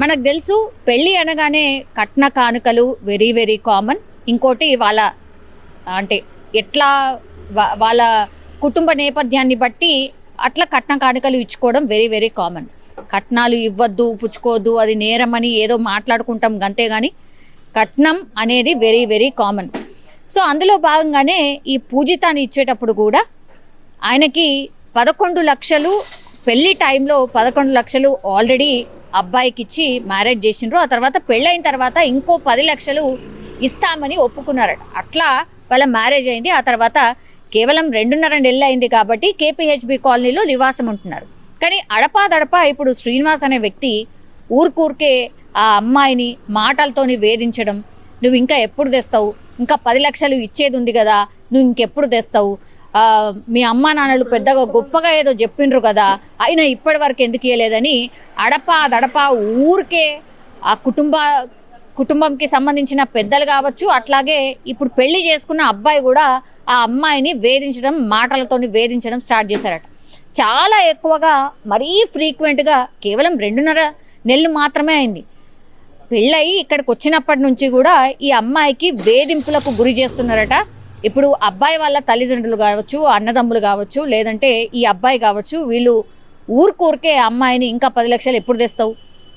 మనకు తెలుసు పెళ్ళి అనగానే కట్న కానుకలు వెరీ వెరీ కామన్ ఇంకోటి వాళ్ళ అంటే ఎట్లా వాళ్ళ కుటుంబ నేపథ్యాన్ని బట్టి అట్లా కట్న కానుకలు ఇచ్చుకోవడం వెరీ వెరీ కామన్ కట్నాలు ఇవ్వద్దు పుచ్చుకోవద్దు అది నేరమని ఏదో మాట్లాడుకుంటాం అంతే కానీ కట్నం అనేది వెరీ వెరీ కామన్ సో అందులో భాగంగానే ఈ పూజితాన్ని ఇచ్చేటప్పుడు కూడా ఆయనకి పదకొండు లక్షలు పెళ్ళి టైంలో పదకొండు లక్షలు ఆల్రెడీ అబ్బాయికి ఇచ్చి మ్యారేజ్ చేసిండ్రు. ఆ తర్వాత పెళ్ళైన తర్వాత ఇంకో పది లక్షలు ఇస్తామని ఒప్పుకున్నారట అట్లా వాళ్ళ మ్యారేజ్ అయింది. ఆ తర్వాత కేవలం రెండున్నర నెలలు అయింది కాబట్టి కేపీహెచ్బి కాలనీలో నివాసం ఉంటున్నారు. కానీ అడపాదడప ఇప్పుడు శ్రీనివాస్ అనే వ్యక్తి ఊరికూరికే ఆ అమ్మాయిని మాటలతోని వేధించడం నువ్వు ఇంకా ఎప్పుడు తెస్తావు? ఇంకా పది లక్షలు ఇచ్చేది ఉంది కదా నువ్వు ఇంకెప్పుడు తెస్తావు? మీ అమ్మ నాన్నలు పెద్దగా గొప్పగా ఏదో చెప్పిండ్రు కదా అయినా ఇప్పటి వరకు ఎందుకు ఇవ్వలేదని అడపా దడపా ఊరికే ఆ కుటుంబ కుటుంబంకి సంబంధించిన పెద్దలు కావచ్చు అట్లాగే ఇప్పుడు పెళ్ళి చేసుకున్న అబ్బాయి కూడా ఆ అమ్మాయిని వేధించడం మాటలతోని వేధించడం స్టార్ట్ చేశారట. చాలా ఎక్కువగా మరీ ఫ్రీక్వెంట్గా కేవలం రెండున్నర నెలలు మాత్రమే అయింది. పెళ్ళయి ఇక్కడికి వచ్చినప్పటి నుంచి కూడా ఈ అమ్మాయికి వేధింపులకు గురి చేస్తున్నారట. ఇప్పుడు అబ్బాయి వాళ్ళ తల్లిదండ్రులు కావచ్చు అన్నదమ్ములు కావచ్చు లేదంటే ఈ అబ్బాయి కావచ్చు వీళ్ళు ఊరికూరికే అమ్మాయిని ఇంకా పది లక్షలు ఎప్పుడు తెస్తావు?